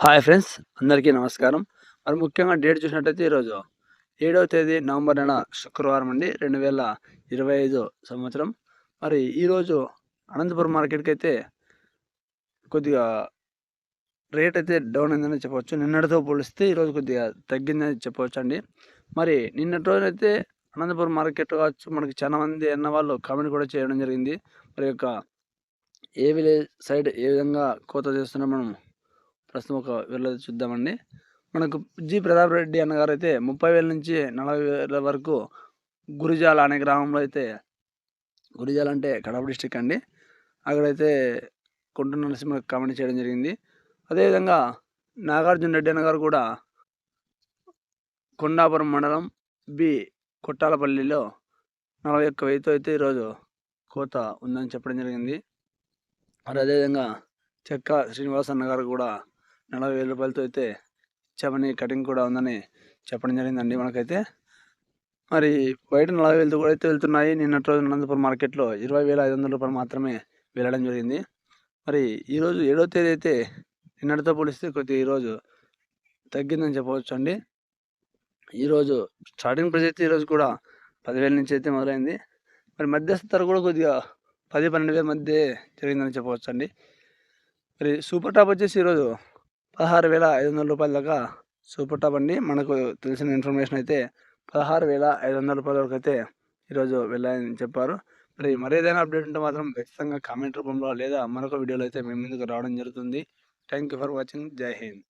Hi friends అందరికీ నమస్కారం. మరి ముఖ్యంగా డేట్ చూసినట్టయితే ఈరోజు ఏడవ తేదీ నవంబర్ నెల శుక్రవారం అండి రెండు వేల ఇరవై ఐదు సంవత్సరం. మరి ఈరోజు అనంతపురం మార్కెట్కి అయితే కొద్దిగా రేట్ అయితే డౌన్ అయిందని చెప్పవచ్చు. నిన్నటితో పోలిస్తే ఈరోజు కొద్దిగా తగ్గిందని చెప్పవచ్చు అండి. మరి నిన్నటి రోజునైతే అనంతపురం మార్కెట్ కావచ్చు మనకి చాలా మంది అన్న వాళ్ళు కామెంట్ కూడా చేయడం జరిగింది. మరి యొక్క ఏ విలేజ్ సైడ్ ఏ విధంగా కోత చేస్తున్నా మనం ప్రస్తుతం ఒక వెళ్ళదు చూద్దామండి. మనకు జి. ప్రతాప్ రెడ్డి అన్నగారు అయితే ముప్పై వేల నుంచి నలభై వేల వరకు గురిజాల అనే గ్రామంలో అయితే గురిజాల అంటే కడప డిస్టిక్ అండి. అక్కడైతే కొంటున్న నరసింహ కామెంట్ చేయడం జరిగింది. అదేవిధంగా నాగార్జున రెడ్డి అన్నగారు కూడా కొండాపురం మండలం బి. కొట్టాలపల్లిలో నలభై ఒక్క వెయ్యితో అయితే ఈరోజు కోత ఉందని చెప్పడం జరిగింది. మరి అదేవిధంగా చెక్క శ్రీనివాస్ అన్నగారు కూడా నలభై వేల రూపాయలతో అయితే ఇచ్చామని కటింగ్ కూడా ఉందని చెప్పడం జరిగిందండి మనకైతే. మరి బయట నలభై వేలతో కూడా అయితే వెళ్తున్నాయి. నిన్నటి రోజు అనంతపురం మార్కెట్లో ఇరవై వేల ఐదు వందల రూపాయలు మాత్రమే వెళ్ళడం జరిగింది. మరి ఈరోజు ఏడో తేదీ అయితే నిన్నటితో పోలిస్తే కొద్దిగా ఈరోజు తగ్గిందని చెప్పవచ్చు అండి ఈరోజు స్టార్టింగ్ ప్రైస్ అయితే ఈరోజు కూడా పదివేల నుంచి అయితే మొదలైంది. మరి మధ్యస్థ ధర కూడా కొద్దిగా పది పన్నెండు వేల మధ్య జరిగిందని చెప్పవచ్చు అండి మరి సూపర్ టాప్ వచ్చేసి ఈరోజు పదహారు వేల ఐదు వందల రూపాయల దాకా సూపర్ టాప్ అండి మనకు తెలిసిన ఇన్ఫర్మేషన్ అయితే పదహారు వేల ఐదు వందల రూపాయల వరకు అయితే ఈరోజు వెళ్ళాయని చెప్పారు. మరి మరేదైనా అప్డేట్ ఉంటే మాత్రం ఖచ్చితంగా కామెంట్ రూపంలో లేదా మరొక వీడియోలో అయితే మేము ముందుకు రావడం జరుగుతుంది. థ్యాంక్ యూ ఫర్ వాచింగ్ జై హింద్